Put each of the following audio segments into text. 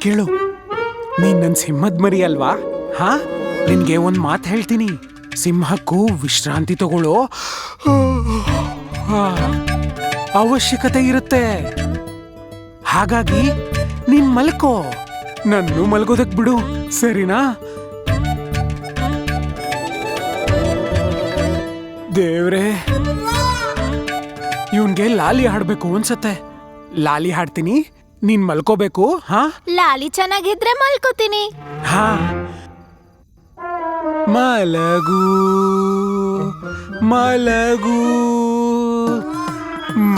ಕೇಳು. ನೀನ್ ನನ್ ಸಿಂಹದ್ ಮರಿ ಅಲ್ವಾ? ಹಾ? ನಿನ್ಗೆ ಒಂದ್ ಮಾತು ಹೇಳ್ತೀನಿ. ಸಿಂಹಕ್ಕೂ ವಿಶ್ರಾಂತಿ ತಗೊಳ್ಳೋ ಅವಶ್ಯಕತೆ ಇರುತ್ತೆ. ಹಾಗಾಗಿ ನೀನ್ ಮಲ್ಕೋ. ನನ್ನು ಮಲ್ಗೋದಕ್ ಬಿಡು, ಸರಿನಾ? ದೇವ್ರೆ, ಇವನ್ಗೆ ಲಾಲಿ ಹಾಡ್ಬೇಕು ಅನ್ಸತ್ತೆ. ಲಾಲಿ ಹಾಡ್ತೀನಿ. ನೀನ್ ಮಲ್ಕೋಬೇಕು ಹಾ? ಲಾಲಿ ಚೆನ್ನಾಗಿದ್ರೆ ಮಲ್ಕೋತೀನಿ. ಹಾ. ಮಲಗು ಮಲಗು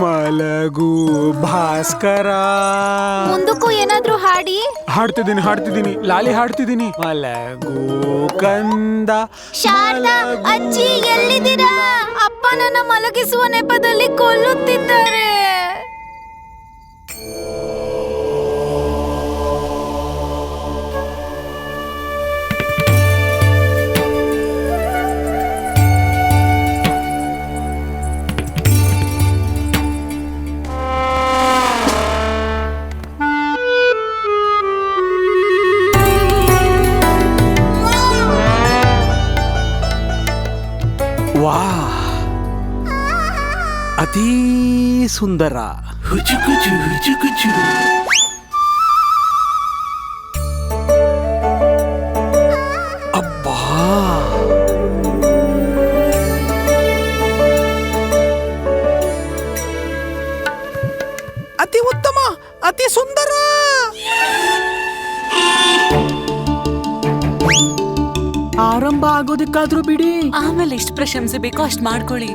ಮಲಗು ಭಾಸ್ಕರ. ಮುಂದಕ್ಕೂ ಏನಾದ್ರೂ ಹಾಡಿ? ಹಾಡ್ತಿದ್ದೀನಿ ಹಾಡ್ತಿದ್ದೀನಿ. ಲಾಲಿ ಹಾಡ್ತಿದ್ದೀನಿ. ಮಲಗು ಕಂದ ಶಾರದಾ ಅಜ್ಜಿ ಎಲ್ಲಿದ್ದೀರಾ? ಅಪ್ಪ ನನ್ನ ಮಲಗಿಸುವ ನೆಪದಲ್ಲಿ ಕೊಲ್ಲುತ್ತಿದ್ದಾರೆ. ಸುಂದರ. ಅಬ್ಬಾ. ಅತಿ ಉತ್ತಮ, ಅತಿ ಸುಂದರ. ಆರಂಭ ಆಗೋದಕ್ಕಾದ್ರೂ ಬಿಡಿ. ಆಮೇಲೆ ಎಷ್ಟು ಪ್ರಶಂಸೆ ಬೇಕೋ ಅಷ್ಟು ಮಾಡ್ಕೊಳ್ಳಿ.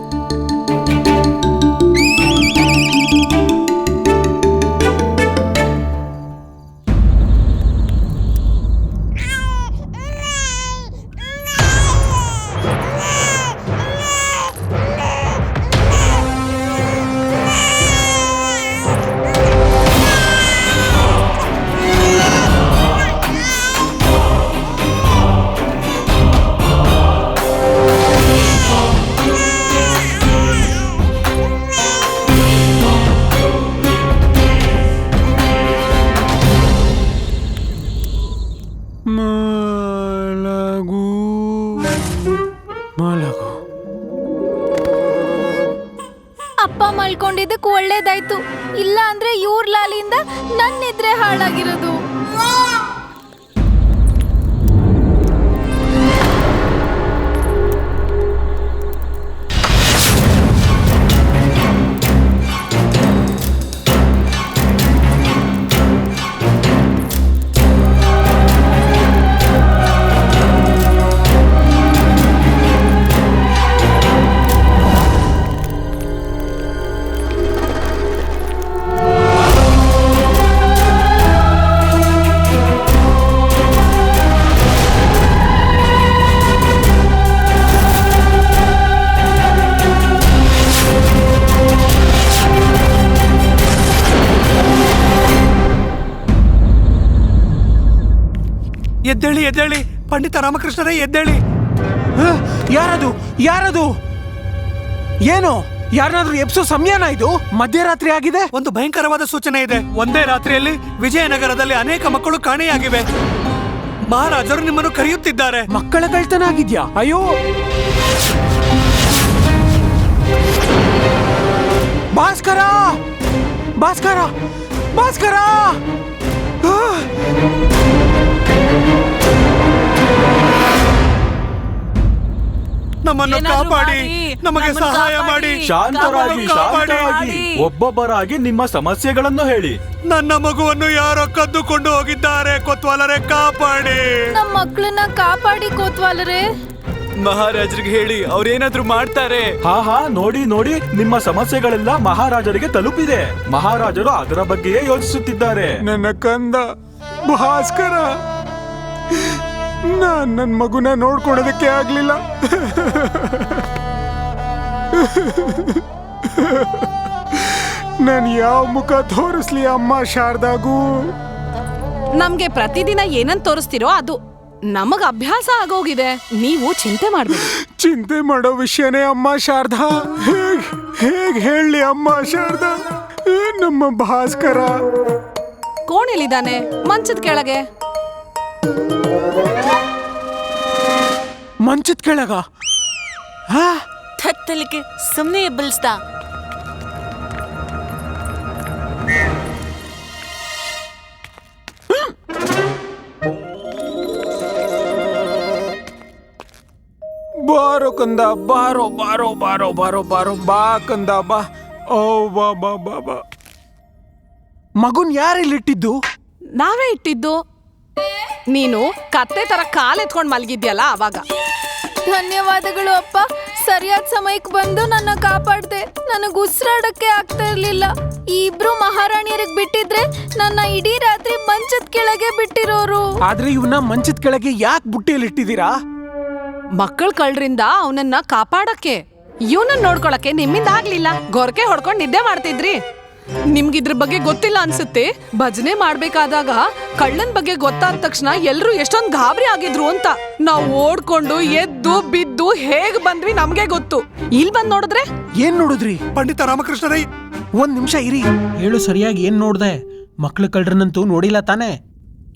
ಲಾಲಿಯಿಂದ ನನ್ನ ಹಾಳಾಗಿರೋದು. ಎದ್ದೇಳಿ? ಪಂಡಿತ ರಾಮಕೃಷ್ಣರೇ ಎದ್ದೇಳಿ? ಯಾರದು? ಯಾರದು? ಏನು? ಯಾರನ್ನಾದ್ರೂ ಎಪ್ಸು ಸಮಯನ ಇದು? ಮಧ್ಯರಾತ್ರಿ ಆಗಿದೆ? ಒಂದು ಭಯಂಕರವಾದ ಸೂಚನೆ ಇದೆ. ಒಂದೇ ರಾತ್ರಿಯಲ್ಲಿ ವಿಜಯನಗರದಲ್ಲಿ ಅನೇಕ ಮಕ್ಕಳು ಕಾಣೆಯಾಗಿವೆ. ಮಹಾರಾಜರು ನಿಮ್ಮನ್ನು ಕರೆಯುತ್ತಿದ್ದಾರೆ. ಮಕ್ಕಳ ಕಳ್ತನ ಆಗಿದ್ಯಾ ಅಯ್ಯೋ! ಭಾಸ್ಕರ! ಭಾಸ್ಕರ! ಭಾಸ್ಕರ! ನಮ್ಮನ್ನು ಕಾಪಾಡಿ ನಮಗೆ ಸಹಾಯ ಮಾಡಿ ಶಾಂತರಾಗಿ. ಶಾಂತರಾಗಿ ಒಬ್ಬೊಬ್ಬರಾಗಿ ನಿಮ್ಮ ಸಮಸ್ಯೆಗಳನ್ನು ಹೇಳಿ. ನನ್ನ ಮಗುವನ್ನು ಯಾರೋ ಕದ್ದುಕೊಂಡು ಹೋಗಿದ್ದಾರೆ ಕೊತ್ವಾಲರೇ ಕಾಪಾಡಿ. ನಮ್ಮ ಮಕ್ಕಳನ್ನ ಕಾಪಾಡಿ ಕೋತ್ವಾಲರೇ. ಮಹಾರಾಜರಿಗೆ ಹೇಳಿ ಅವ್ರೇನಾದ್ರೂ ಮಾಡ್ತಾರೆ. ಹಾ ಹಾ ನೋಡಿ ನೋಡಿ ನಿಮ್ಮ ಸಮಸ್ಯೆಗಳೆಲ್ಲ ಮಹಾರಾಜರಿಗೆ ತಲುಪಿದೆ. ಮಹಾರಾಜರು ಅದರ ಬಗ್ಗೆಯೇ ಯೋಚಿಸುತ್ತಿದ್ದಾರೆ. ನನ್ನ ಕಂದ ಭಾಸ್ಕರ ನಾನ್ ನನ್ನ ಮಗುನ ನೋಡ್ಕೊಳೋದಕ್ಕೆ ಆಗ್ಲಿಲ್ಲ. ನಾನು ಯಾವ ಮುಖ ತೋರಿಸ್ಲಿ ಅಮ್ಮ ಶಾರದಾಗೂ? ನಮ್ಗೆ ಪ್ರತಿದಿನ ಏನನ್ ತೋರಿಸ್ತಿರೋ ಅದು ನಮಗ್ ಅಭ್ಯಾಸ ಆಗೋಗಿದೆ. ನೀವು ಚಿಂತೆ ಮಾಡ್ಬೇಡಿ. ಚಿಂತೆ ಮಾಡೋ ವಿಷಯನೇ ಅಮ್ಮ ಶಾರದಾ. ಹೇಗ್ ಹೇಗ್ ಹೇಳಿ ಅಮ್ಮ ಶಾರದಾ? ನಮ್ಮ ಭಾಸ್ಕರ. ಕೋಣೆಲಿದ್ದಾನೆ ಮಂಚದ ಕೆಳಗೆ. ಮಂಚದ ಕೆಳಗ? ಹಾ? ಸುಮ್ಮನೆ ಸುಮ್ನೆ ಎಬ್ಬಲ್ಸ್ದ ಬಾರೋ ಕಂದ ಬಾರೋ ಬಾರೋ ಬಾರೋ ಬಾರೋ ಬಾರೋ ಬಾ ಕಂದ ಬಾ. ಓ ಬಾ ಬಾ ಬಾ ಬಾ. ಮಗುನ್ ಯಾರಿಲ್ಲಿಟ್ಟಿದ್ದು? ನಾವೇ ಇಟ್ಟಿದ್ದು. ನೀನು ಕತ್ತೆ ತರ ಕಾಲೆತ್ಕೊಂಡ್ ಮಲಗಿದ್ಯಲ್ಲ ಅವಾಗ. ಧನ್ಯವಾದಗಳು ಅಪ್ಪ. ಸರಿಯಾದ ಸಮಯಕ್ಕೆ ಬಂದು ನನ್ನ ಕಾಪಾಡ್ದೆ. ನನಗೆ ಉಸಿರಾಡಕ್ಕೆ ಆಗ್ತಾ ಇರ್ಲಿಲ್ಲ. ಈ ಇಬ್ರು ಮಹಾರಾಣಿಯರಿಗೆ ಬಿಟ್ಟಿದ್ರೆ ನನ್ನ ಇಡೀ ರಾತ್ರಿ ಮಂಚದ ಕೆಳಗೆ ಬಿಟ್ಟಿರೋರು. ಆದ್ರೆ ಇವನ್ನ ಮಂಚದ ಕೆಳಗೆ ಯಾಕೆ ಬುಟ್ಟಿಯಲ್ಲಿ ಇಟ್ಟಿದ್ದೀರಾ? ಮಕ್ಕಳ ಕಳ್ರಿಂದ ಅವನನ್ನ ಕಾಪಾಡಕ್ಕೆ ಇವನನ್ನ ನೋಡ್ಕೊಳಕ್ಕೆ ನಿಮ್ಮಿಂದ ಆಗ್ಲಿಲ್ಲ. ಗೊರಕೆ ಹೊಡ್ಕೊಂಡು ನಿದ್ದೆ ಮಾಡ್ತಿದ್ರಿ. ನಿಮ್ಗಿದ್ರ ಬಗ್ಗೆ ಗೊತ್ತಿಲ್ಲ ಅನ್ಸುತ್ತೆ. ಭಜನೆ ಮಾಡ್ಬೇಕಾದಾಗ ಕಳ್ಳನ್ ಬಗ್ಗೆ ಗೊತ್ತಾದ ತಕ್ಷಣ ಎಲ್ರು ಎಷ್ಟೊಂದ್ ಗಾಬರಿ ಆಗಿದ್ರು ಅಂತ. ನಾವು ಓಡ್ಕೊಂಡು ಎದ್ದು ಬಿದ್ದು ಹೇಗ್ ಬಂದ್ವಿ ನಮ್ಗೆ ಗೊತ್ತು. ಇಲ್ ಬಂದ್ ನೋಡಿದ್ರೆ? ಏನ್ ನೋಡಿದ್ರಿ? ಪಂಡಿತ ರಾಮಕೃಷ್ಣರೈ ಒಂದ್ ನಿಮಿಷ ಇರಿ. ಹೇಳು ಸರಿಯಾಗಿ ಏನ್ ನೋಡ್ದೆ? ಮಕ್ಳು ಕಳ್ರನ್ನಂತೂ ನೋಡಿಲ್ಲ ತಾನೇ?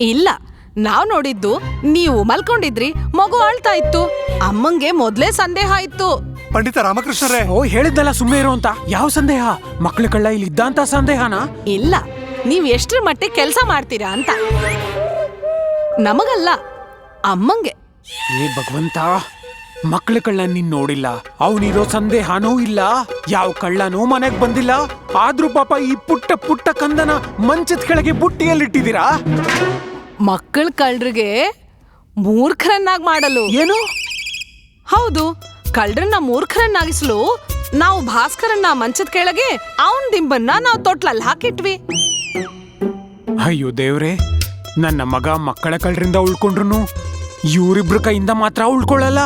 ಇಲ್ಲ ನಾವ್ ನೋಡಿದ್ದು ನೀವು ಮಲ್ಕೊಂಡಿದ್ರಿ ಮಗು ಆಳ್ತಾ ಇತ್ತು. ಅಮ್ಮಂಗೆ ಮೊದ್ಲೇ ಸಂದೇಹ ಇತ್ತು. ಪಂಡಿತ ರಾಮಕೃಷ್ಣರೇ. ಓ ಹೇಳಿದ್ದಲ್ಲ ಸುಮ್ಮನೆ ಇರೋ ಅಂತ. ಯಾವ ಸಂದೇಹ? ಮಕ್ಳು ಕಳ್ಳ ಇಲ್ಲಿ ಇದ್ದಂತ ಸಂದೇಹನಾ? ಇಲ್ಲ ನೀವ್ ಎಷ್ಟ್ರ ಮಟ್ಟಿಗೆ ಕೆಲಸ ಮಾಡ್ತೀರಾ ಅಂತ. ನಮಗಲ್ಲ ಅಮ್ಮಂಗೆ. ಏ ಭಗವಂತ ಮಕ್ಳ ಕಳ್ಳ ನೀನ್ ನೋಡಿಲ್ಲ. ಅವನಿರೋ ಸಂದೇಹನೂ ಇಲ್ಲ. ಯಾವ ಕಳ್ಳನೂ ಮನೆಗ್ ಬಂದಿಲ್ಲ. ಆದ್ರೂ ಪಾಪ ಈ ಪುಟ್ಟ ಪುಟ್ಟ ಕಂದನ ಮಂಚದ ಕೆಳಗೆ ಬುಟ್ಟಿಯಲ್ಲಿಟ್ಟಿದ್ದೀರಾ? ಮಕ್ಕಳ ಕಳ್ಳರಿಗೆ ಮೂರ್ಖರನ್ನಾಗಿ ಮಾಡಲು. ಏನು? ಹೌದು ಕಳ್ರನ್ನ ಮೂರ್ಖರನ್ನಾಗಿಸಲು ನಾವು ಭಾಸ್ಕರನ್ನ ಮಂಚದ ಕೆಳಗೆ ಅವನ್ ದಿಂಬನ್ನ ನಾವು ತೊಟ್ಲಲ್ಲಿ ಹಾಕಿಟ್ವಿ. ಅಯ್ಯೋ ದೇವ್ರೆ ನನ್ನ ಮಗ ಮಕ್ಕಳ ಕಳ್ಳರಿಂದ ಉಳ್ಕೊಂಡ್ರು ಇವರಿಬ್ರ ಕೈಯಿಂದ ಮಾತ್ರ ಉಳ್ಕೊಳ್ಳಲ್ಲ.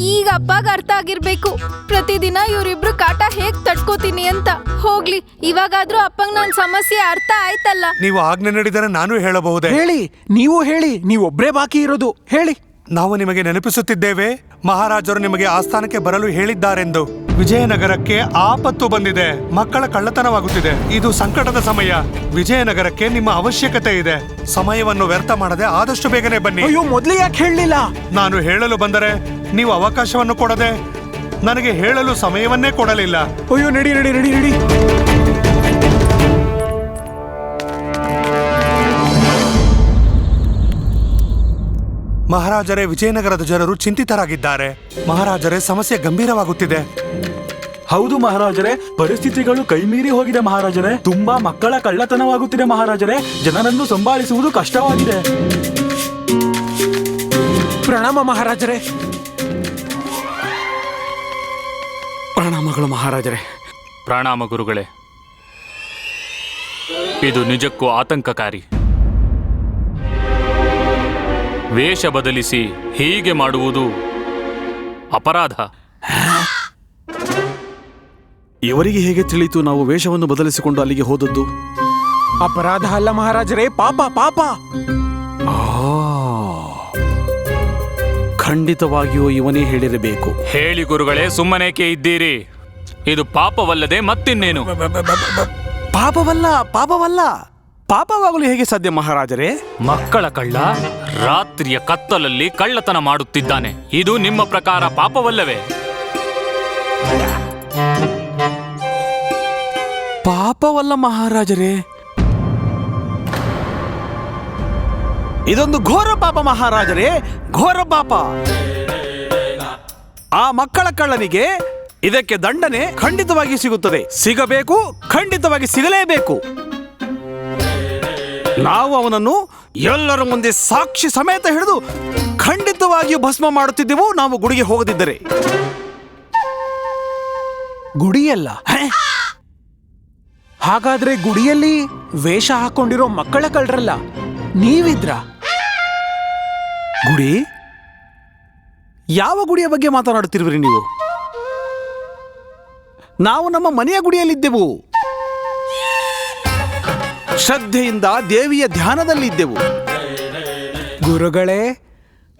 ಈಗ ಅಪ್ಪಗ ಅರ್ಥ ಆಗಿರ್ಬೇಕು. ಪ್ರತಿದಿನ ಇವರಿಬ್ರು ಕಾಟ ಹೇಗ್ ತಡ್ಕೋತೀನಿ ಅಂತ. ಹೋಗ್ಲಿ ಇವಾಗಾದ್ರೂ ಅಪ್ಪಂಗ್ ನನ್ ಸಮಸ್ಯೆ ಅರ್ಥ ಆಯ್ತಲ್ಲ. ನೀವು ಆಜ್ಞೆ ನೀಡಿದರೆ ನಾನು ಹೇಳಬಹುದೇ? ಹೇಳಿ ನೀವು ಹೇಳಿ ನೀವೊಬ್ರೇ ಬಾಕಿ ಇರೋದು. ಹೇಳಿ. ನಾವು ನಿಮಗೆ ನೆನಪಿಸುತ್ತಿದ್ದೇವೆ ಮಹಾರಾಜರು ನಿಮಗೆ ಆಸ್ಥಾನಕ್ಕೆ ಬರಲು ಹೇಳಿದ್ದಾರೆಂದು. ವಿಜಯನಗರಕ್ಕೆ ಆಪತ್ತು ಬಂದಿದೆ. ಮಕ್ಕಳ ಕಳ್ಳತನವಾಗುತ್ತಿದೆ. ಇದು ಸಂಕಟದ ಸಮಯ. ವಿಜಯನಗರಕ್ಕೆ ನಿಮ್ಮ ಅವಶ್ಯಕತೆ ಇದೆ. ಸಮಯವನ್ನು ವ್ಯರ್ಥ ಮಾಡದೆ ಆದಷ್ಟು ಬೇಗನೆ ಬನ್ನಿ. ಅಯ್ಯೋ ಮೊದ್ಲೇ ಯಾಕೆ ಹೇಳಲಿಲ್ಲ? ನಾನು ಹೇಳಲು ಬಂದರೆ ನೀವು ಅವಕಾಶವನ್ನು ಕೊಡದೆ ನನಗೆ ಹೇಳಲು ಸಮಯವನ್ನೇ ಕೊಡಲಿಲ್ಲ. ಅಯ್ಯೋ ನಡಿ ನಡಿ ನಡಿ ನಡಿ. ಮಹಾರಾಜರೇ ವಿಜಯನಗರದ ಜನರು ಚಿಂತಿತರಾಗಿದ್ದಾರೆ. ಮಹಾರಾಜರೇ ಸಮಸ್ಯೆ ಗಂಭೀರವಾಗುತ್ತಿದೆ. ಹೌದು ಮಹಾರಾಜರೇ ಪರಿಸ್ಥಿತಿಗಳು ಕೈಮೀರಿ ಹೋಗಿದೆ ಮಹಾರಾಜರೇ. ತುಂಬಾ ಮಕ್ಕಳ ಕಳ್ಳತನವಾಗುತ್ತಿದೆ ಮಹಾರಾಜರೇ. ಜನರನ್ನು ಸಂಭಾಳಿಸುವುದು ಕಷ್ಟವಾಗಿದೆ. ಪ್ರಣಾಮ ಮಹಾರಾಜರೇ. ಪ್ರಣಾಮಗಳು ಮಹಾರಾಜರೇ. ಪ್ರಣಾಮ ಗುರುಗಳೇ. ಇದು ನಿಜಕ್ಕೂ ಆತಂಕಕಾರಿ. ವೇಷ ಬದಲಿಸಿ ಹೀಗೆ ಮಾಡುವುದು ಅಪರಾಧ. ಇವರಿಗೆ ಹೇಗೆ ತಿಳಿಯಿತು ನಾವು ವೇಷವನ್ನು ಬದಲಿಸಿಕೊಂಡು ಅಲ್ಲಿಗೆ ಹೋದದ್ದು? ಅಪರಾಧ ಅಲ್ಲ ಮಹಾರಾಜರೇ ಪಾಪ ಪಾಪ! ಖಂಡಿತವಾಗಿಯೂ ಇವನೇ ಹೇಳಿರಬೇಕು. ಹೇಳಿ ಗುರುಗಳೇ ಸುಮ್ಮನೇಕೆ ಇದ್ದೀರಿ? ಇದು ಪಾಪವಲ್ಲದೆ ಮತ್ತಿನ್ನೇನು? ಪಾಪವಲ್ಲ ಪಾಪವಲ್ಲ! ಪಾಪವಾಗಲು ಹೇಗೆ ಸಾಧ್ಯ ಮಹಾರಾಜರೇ? ಮಕ್ಕಳ ಕಳ್ಳ ರಾತ್ರಿಯ ಕತ್ತಲಲ್ಲಿ ಕಳ್ಳತನ ಮಾಡುತ್ತಿದ್ದಾನೆ. ಇದು ನಿಮ್ಮ ಪ್ರಕಾರ ಪಾಪವಲ್ಲವೇ? ಪಾಪವಲ್ಲ ಮಹಾರಾಜರೇ. ಇದೊಂದು ಘೋರ ಪಾಪ ಮಹಾರಾಜರೇ ಘೋರ ಪಾಪ. ಆ ಮಕ್ಕಳ ಕಳ್ಳನಿಗೆ ಇದಕ್ಕೆ ದಂಡನೆ ಖಂಡಿತವಾಗಿ ಸಿಗುತ್ತದೆ. ಸಿಗಬೇಕು ಖಂಡಿತವಾಗಿ ಸಿಗಲೇಬೇಕು. ನಾವು ಅವನನ್ನು ಎಲ್ಲರ ಮುಂದೆ ಸಾಕ್ಷಿ ಸಮೇತ ಹಿಡಿದು ಖಂಡಿತವಾಗಿಯೂ ಭಸ್ಮ ಮಾಡುತ್ತಿದ್ದೆವು. ನಾವು ಗುಡಿಗೆ ಹೋಗದಿದ್ದರೆ. ಗುಡಿಯಲ್ಲ? ಹಾಗಾದ್ರೆ ಗುಡಿಯಲ್ಲಿ ವೇಷ ಹಾಕೊಂಡಿರೋ ಮಕ್ಕಳ ಕಳ್ರಲ್ಲ ನೀವಿದ್ರ? ಗುಡಿ? ಯಾವ ಗುಡಿಯ ಬಗ್ಗೆ ಮಾತನಾಡುತ್ತಿರುವಿರಿ ನೀವು? ನಾವು ನಮ್ಮ ಮನೆಯ ಗುಡಿಯಲ್ಲಿದ್ದೆವು. ಶ್ರದ್ಧೆಯಿಂದ ದೇವಿಯ ಧ್ಯಾನದಲ್ಲಿದ್ದೆವು. ಗುರುಗಳೇ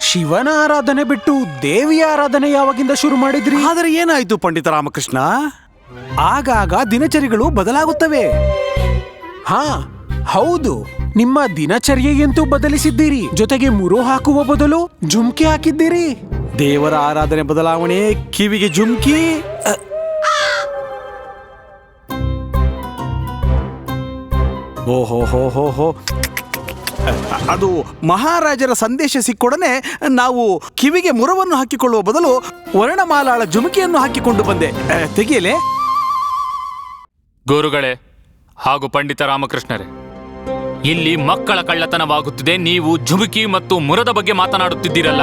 ಶಿವನ ಆರಾಧನೆ ಬಿಟ್ಟು ದೇವಿಯ ಆರಾಧನೆ ಯಾವಾಗಿಂದ ಶುರು ಮಾಡಿದ್ರಿ? ಆದರೆ ಏನಾಯಿತು ಪಂಡಿತ ರಾಮಕೃಷ್ಣ? ಆಗಾಗ ದಿನಚರಿಗಳು ಬದಲಾಗುತ್ತವೆ. ಹಾ ಹೌದು. ನಿಮ್ಮ ದಿನಚರ್ಯೆಯಂತೂ ಬದಲಿಸಿದ್ದೀರಿ. ಜೊತೆಗೆ ಮುರು ಹಾಕುವ ಬದಲು ಜುಮ್ಕಿ ಹಾಕಿದ್ದೀರಿ. ದೇವರ ಆರಾಧನೆ ಬದಲಾವಣೆ ಕಿವಿಗೆ ಜುಮ್ಕಿ. ಅ, ಓಹೋ ಹೋ ಹೋ ಹೋ ಅದು ಮಹಾರಾಜರ ಸಂದೇಶ ಸಿಕ್ಕೊಡನೆ ನಾವು ಕಿವಿಗೆ ಮುರವನ್ನು ಹಾಕಿಕೊಳ್ಳುವ ಬದಲು ವರ್ಣಮಾಲಾಳ ಜುಮುಕಿಯನ್ನು ಹಾಕಿಕೊಂಡು ಬಂದೆ. ತೆಗೆಯಲೆ ತೆಗೆಯಲೇ? ಗುರುಗಳೇ ಹಾಗೂ ಪಂಡಿತ ರಾಮಕೃಷ್ಣರೇ ಇಲ್ಲಿ ಮಕ್ಕಳ ಕಳ್ಳತನವಾಗುತ್ತಿದೆ ನೀವು ಜುಮುಕಿ ಮತ್ತು ಮುರದ ಬಗ್ಗೆ ಮಾತನಾಡುತ್ತಿದ್ದೀರಲ್ಲ.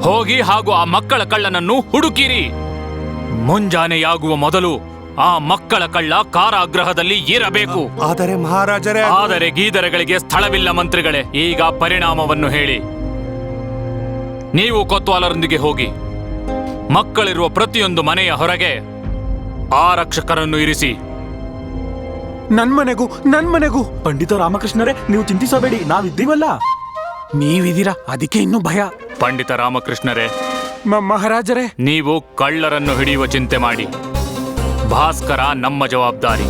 ಹೋಗಿ ಹಾಗೂ ಆ ಮಕ್ಕಳ ಕಳ್ಳನನ್ನು ಹುಡುಕಿರಿ. ಮುಂಜಾನೆಯಾಗುವ ಮೊದಲು ಆ ಮಕ್ಕಳ ಕಳ್ಳ ಕಾರಾಗ್ರಹದಲ್ಲಿ ಇರಬೇಕು. ಆದರೆ ಮಹಾರಾಜರೇ ಆದರೆ ಗೀದರಗಳಿಗೆ ಸ್ಥಳವಿಲ್ಲ ಮಂತ್ರಿಗಳೇ. ಈಗ ಪರಿಣಾಮವನ್ನು ಹೇಳಿ. ನೀವು ಕೊತ್ವಾಲರೊಂದಿಗೆ ಹೋಗಿ. ಮಕ್ಕಳಿರುವ ಪ್ರತಿಯೊಂದು ಮನೆಯ ಹೊರಗೆ ಆರಕ್ಷಕರನ್ನು ಇರಿಸಿ. ನನ್ ಮನೆಗೂ ನನ್ ಮನೆಗೂ ಪಂಡಿತ ರಾಮಕೃಷ್ಣರೇ ನೀವು ಚಿಂತಿಸಬೇಡಿ ನಾವಿದ್ದೀವಲ್ಲ. ನೀವಿದ್ದೀರಾ? ಅದಕ್ಕೆ ಇನ್ನೂ ಭಯ. ಪಂಡಿತ ರಾಮಕೃಷ್ಣರೇ ಮ- ಮಹಾರಾಜರೇ. ನೀವು ಕಳ್ಳರನ್ನು ಹಿಡಿಯುವ ಚಿಂತೆ ಮಾಡಿ. ಭಾಸ್ಕರ ನಮ್ಮ ಜವಾಬ್ದಾರಿ.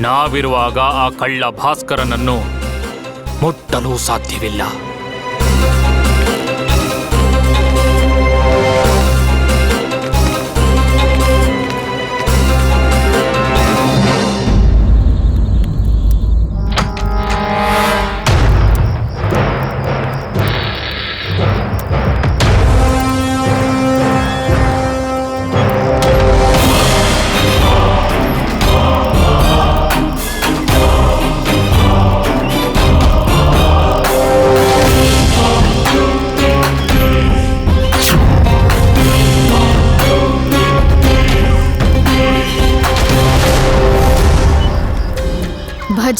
ನಾವಿರುವಾಗ ಆ ಕಳ್ಳ ಭಾಸ್ಕರನನ್ನು ಮುಟ್ಟಲು ಸಾಧ್ಯವಿಲ್ಲ.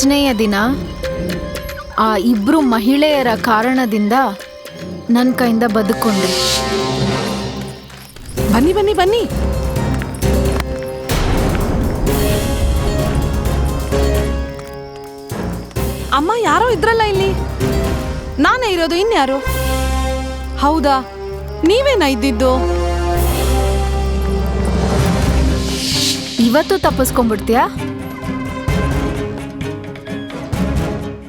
ಭಜನೆಯ ದಿನ ಆ ಇಬ್ರು ಮಹಿಳೆಯರ ಕಾರಣದಿಂದ ನನ್ನ ಕೈಯಿಂದ ಬದುಕೊಂಡೆ. ಬನ್ನಿ ಬನ್ನಿ ಬನ್ನಿ. ಅಮ್ಮ ಯಾರೋ ಇದ್ರಲ್ಲ ಇಲ್ಲಿ? ನಾನೇ ಇರೋದು ಇನ್ಯಾರು? ಹೌದಾ? ನೀವೇನ ಇದ್ದಿದ್ದು? ಇವತ್ತು ತಪ್ಪಿಸ್ಕೊಂಡ್ಬಿಡ್ತೀಯಾ?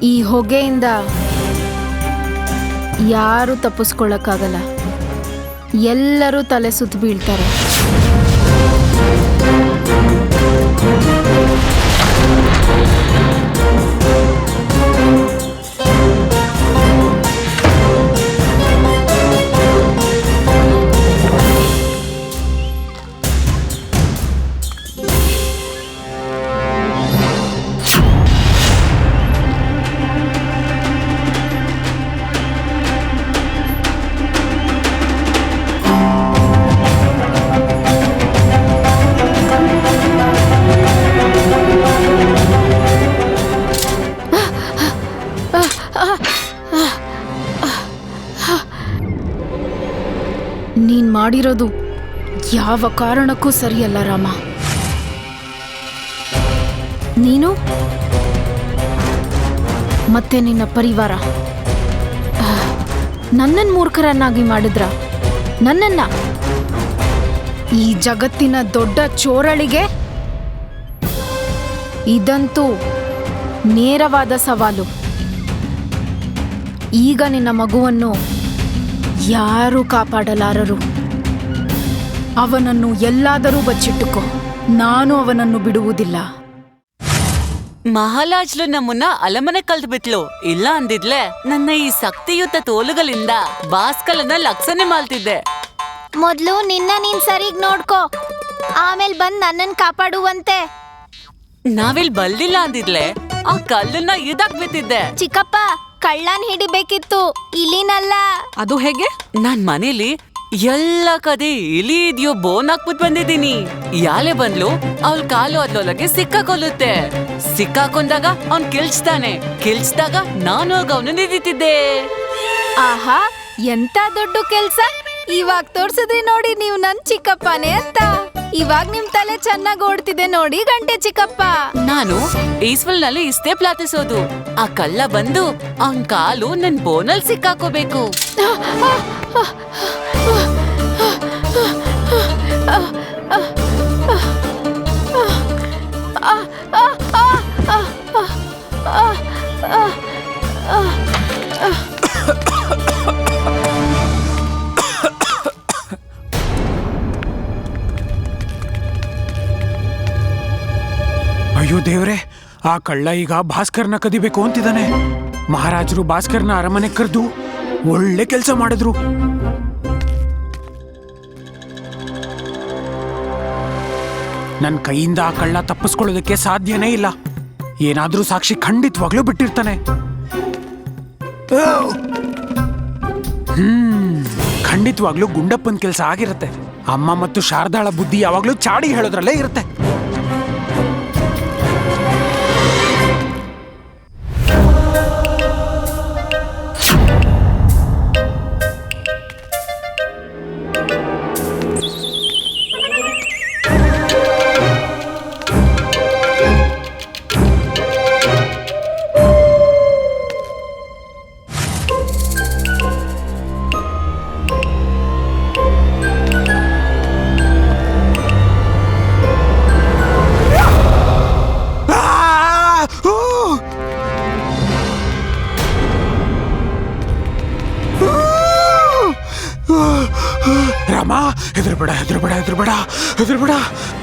ಈ ಹೊಗೆಯಿಂದ ಯಾರು ತಪ್ಪಿಸ್ಕೊಳ್ಳೋಕ್ಕಾಗಲ್ಲ. ಎಲ್ಲರೂ ತಲೆ ಸುತ್ತು ಬೀಳ್ತಾರೆ. ಯಾವ ಕಾರಣಕ್ಕೂ ಸರಿಯಲ್ಲ, ರಾಮ. ನೀನು? ಮತ್ತೆ ನಿನ್ನ ಪರಿವಾರ. ನನ್ನನ್ನು ಮೂರ್ಖರನ್ನಾಗಿ ಮಾಡಿದ್ರ? ನನ್ನನ್ನ? ಈ ಜಗತ್ತಿನ ದೊಡ್ಡ ಚೋರಳಿಗೆ? ಇದಂತೂ ನೇರವಾದ ಸವಾಲು. ಈಗ ನಿನ್ನ ಮಗುವನ್ನು ಯಾರೂ ಕಾಪಾಡಲಾರರು. ಅವನನ್ನು ಎಲ್ಲಾದರೂ ಬಚ್ಚಿಟ್ಟುಕೋ. ನಾನು ಅವನನ್ನು ಬಿಡುವುದಿಲ್ಲ. ಮಹಾಲಾಜ್ಲು ನಮ್ಮನ್ನ ಅಲಮನೆ ಕಲ್ತು ಬಿಟ್ಲು. ಇಲ್ಲ ಅಂದಿದ್ಲೆ ನನ್ನ ಈ ಶಕ್ತಿಯುತ ತೋಲುಗಳಿಂದ ಬಾಸ್ಕಲನ್ನ ಲಕ್ಷಣೆ ಮಾಡ್ತಿದ್ದೆ ಮೊದ್ಲು ನಿನ್ನ ನೀನ್ ಸರಿಗ್ ನೋಡ್ಕೋ. ಆಮೇಲೆ ಬಂದ್ ನನ್ನನ್ ಕಾಪಾಡುವಂತೆ. ನಾವಿಲ್ ಬಲ್ದಿಲ್ಲ ಅಂದಿದ್ಲೆ ಆ ಕಲ್ಲನ್ನ ಇದಾಕ್ ಬಿತ್ತಿದ್ದೆ. ಚಿಕ್ಕಪ್ಪ ಕಳ್ಳನ್ ಹಿಡಿಬೇಕಿತ್ತು. ಇಲ್ಲಿನಲ್ಲ. ಅದು ಹೇಗೆ? ನಾನ್ ಮನೇಲಿ ಎಲ್ಲ ಕದೆ ಇಲಿ ಇದೆಯೋ ಬೋನ್ ಹಾಕ್ಬಿಟ್ ಬಂದಿದ್ದೀನಿ. ಯಾಲೆ ಬಂದ್ಲು? ಅವಳ ಕಾಲು ಅದ್ರೊಳಗೆ ಸಿಕ್ಕಾಕೊಲ್ಲುತ್ತೆ ಸಿಕ್ಕಾಕೊಂಡಾಗ ಅವ್ನ್ ಕಿಲ್ಚ್ತಾನೆ ಕಿಲ್ಚ್ದಾಗ ನಾನು ಹೋಗ ಅವನು ನಿಂತಿದ್ದೆ ಆಹಾ, ಎಂತ ದೊಡ್ಡ ಕೆಲ್ಸ? ಇವಾಗ ತೋರ್ಸಿದ್ರೆ ನೋಡಿ ನೀವು ನನ್ ಚಿಕ್ಕಪ್ಪನೇ ಅಂತ. ಇವಾಗ ನಿಮ್ ತಲೆ ಚೆನ್ನಾಗಿ ಓಡ್ತಿದೆ ನೋಡಿ ಗಂಟೆ ಚಿಕ್ಕಪ್ಪ ನಾನು ಈಸ್ವಲ್ನಲ್ಲಿ ಇಷ್ಟೇ ಪ್ಲಾತಿಸೋದು ಆ ಕಲ್ಲ ಬಂದು ಅವನ್ ಕಾಲು ನನ್ ಬೋನಲ್ ಸಿಕ್ಕಾಕೋಬೇಕು ಅಯ್ಯೋ ದೇವ್ರೆ, ಆ ಕಳ್ಳ ಈಗ ಭಾಸ್ಕರ್ನ ಕದಿಬೇಕು ಅಂತಿದ್ದಾನೆ. ಮಹಾರಾಜರು ಭಾಸ್ಕರ್ನ ಅರಮನೆ ಕರೆದು ಒಳ್ಳೆ ಕೆಲಸ ಮಾಡಿದ್ರು. ನನ್ನ ಕೈಯಿಂದ ಆ ಕಳ್ಳ ತಪ್ಪಿಸ್ಕೊಳ್ಳೋದಕ್ಕೆ ಸಾಧ್ಯನೇ ಇಲ್ಲ. ಏನಾದರೂ ಸಾಕ್ಷಿ ಖಂಡಿತವಾಗ್ಲೂ ಬಿಟ್ಟಿರ್ತಾನೆ. ಹ್ಮ್, ಖಂಡಿತವಾಗ್ಲೂ ಗುಂಡಪ್ಪನ ಕೆಲಸ ಆಗಿರುತ್ತೆ. ಅಮ್ಮ ಮತ್ತು ಶಾರದಾಳ ಬುದ್ಧಿ ಯಾವಾಗ್ಲೂ ಚಾಡಿ ಹೇಳೋದ್ರಲ್ಲೇ ಇರುತ್ತೆ. ಹೆದರ್ಬೇಡ ಹೆದರ್ಬೇಡ.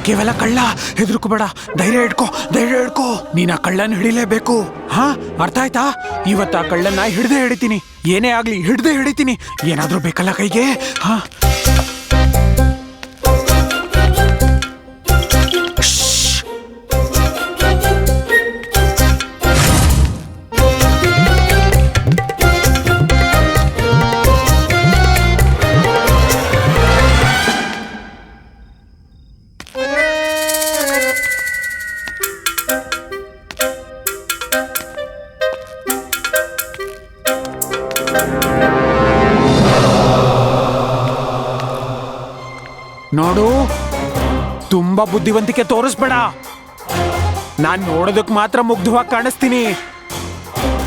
ಕೇವಲ ಕಳ್ಳ ಹೆದರ್ಕೋಬೇಡ ಧೈರ್ಯ ಹಿಡ್ಕೋ ಧೈರ್ಯ ಹಿಡ್ಕೋ ನೀನ್ ಆ ಕಳ್ಳನ ಹಿಡಿಲೇಬೇಕು. ಹಾ, ಅರ್ಥ ಆಯ್ತಾ? ಇವತ್ತ ಆ ಕಳ್ಳನ್ನ ಹಿಡ್ದೆ ಹಿಡಿತೀನಿ. ಏನೇ ಆಗ್ಲಿ ಹಿಡ್ದೆ ಹಿಡಿತೀನಿ. ಏನಾದ್ರೂ ಬೇಕಲ್ಲ ಕೈಗೆ? ಹಾ? ಬುದ್ಧಿವಂತಿಕೆ ತೋರಿಸ್ಬೇಡ. ನಾನ್ ನೋಡೋದಕ್ ಮಾತ್ರ ಮುಗ್ಧವಾಗಿ ಕಾಣಿಸ್ತೀನಿ.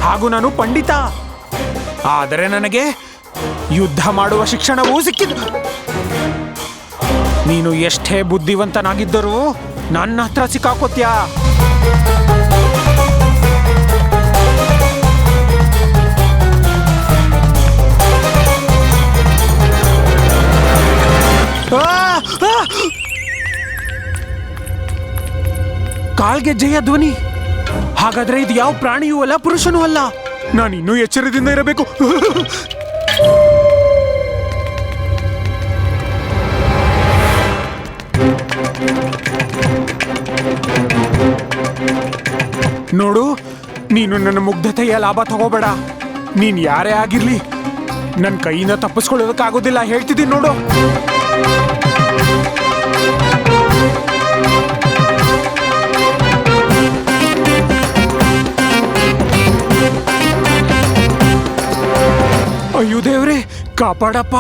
ಹಾಗೂ ನಾನು ಪಂಡಿತ. ಆದರೆ ನನಗೆ ಯುದ್ಧ ಮಾಡುವ ಶಿಕ್ಷಣವೂ ಸಿಕ್ಕಿತು. ನೀನು ಎಷ್ಟೇ ಬುದ್ಧಿವಂತನಾಗಿದ್ದರೂ ನನ್ನ ಹತ್ರ ಸಿಕ್ಕಾಕೋತ್ಯಾ? ಕಾಲ್ಗೆಜ್ಜೆಯ ಧ್ವನಿ. ಹಾಗಾದ್ರೆ ಇದು ಯಾವ ಪ್ರಾಣಿಯೂ ಅಲ್ಲ, ಪುರುಷನೂ ಅಲ್ಲ. ನಾನು ಇನ್ನೂ ಎಚ್ಚರದಿಂದ ಇರಬೇಕು. ನೋಡು, ನೀನು ನನ್ನ ಮುಗ್ಧತೆಯ ಲಾಭ ತಗೋಬೇಡ. ನೀನ್ ಯಾರೇ ಆಗಿರ್ಲಿ ನನ್ನ ಕೈಯಿಂದ ತಪ್ಪಿಸ್ಕೊಳ್ಳೋದಕ್ಕಾಗೋದಿಲ್ಲ. ಹೇಳ್ತಿದ್ದೀನಿ ನೋಡು. ಅಯ್ಯೋ ದೇವ್ರೆ ಕಾಪಾಡಪ್ಪ.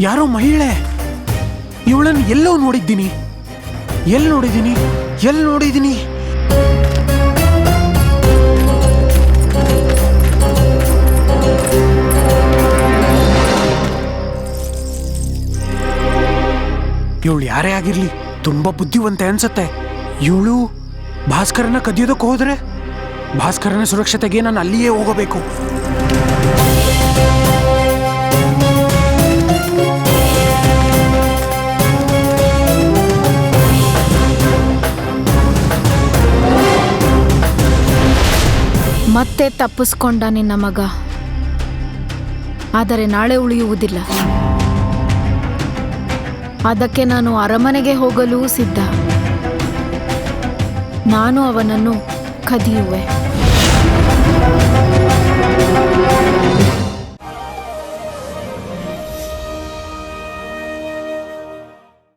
ಯಾರೋ ಮಹಿಳೆ ಇವಳನ್ನು ಎಲ್ಲೋ ನೋಡಿದ್ದೀನಿ. ಎಲ್ಲಿ ನೋಡಿದ್ದೀನಿ? ಎಲ್ಲಿ ನೋಡಿದ್ದೀನಿ? ಇವಳು ಯಾರೇ ಆಗಿರ್ಲಿ, ತುಂಬಾ ಬುದ್ಧಿವಂತೆ ಅನ್ಸತ್ತೆ. ಇವಳು ಭಾಸ್ಕರನ ಕದಿಯೋದಕ್ಕೆ ಹೋದ್ರೆ ಭಾಸ್ಕರನ ಸುರಕ್ಷತೆಗೆ ನಾನು ಅಲ್ಲಿಯೇ ಹೋಗಬೇಕು. ಮತ್ತೆ ತಪ್ಪಿಸ್ಕೊಂಡ ನಿನ್ನ ಮಗ. ಆದರೆ ನಾಳೆ ಉಳಿಯುವುದಿಲ್ಲ. ಅದಕ್ಕೆ ನಾನು ಅರಮನೆಗೆ ಹೋಗಲು ಸಿದ್ಧ. ನಾನು ಅವನನ್ನು ಕದಿಯುವೆ.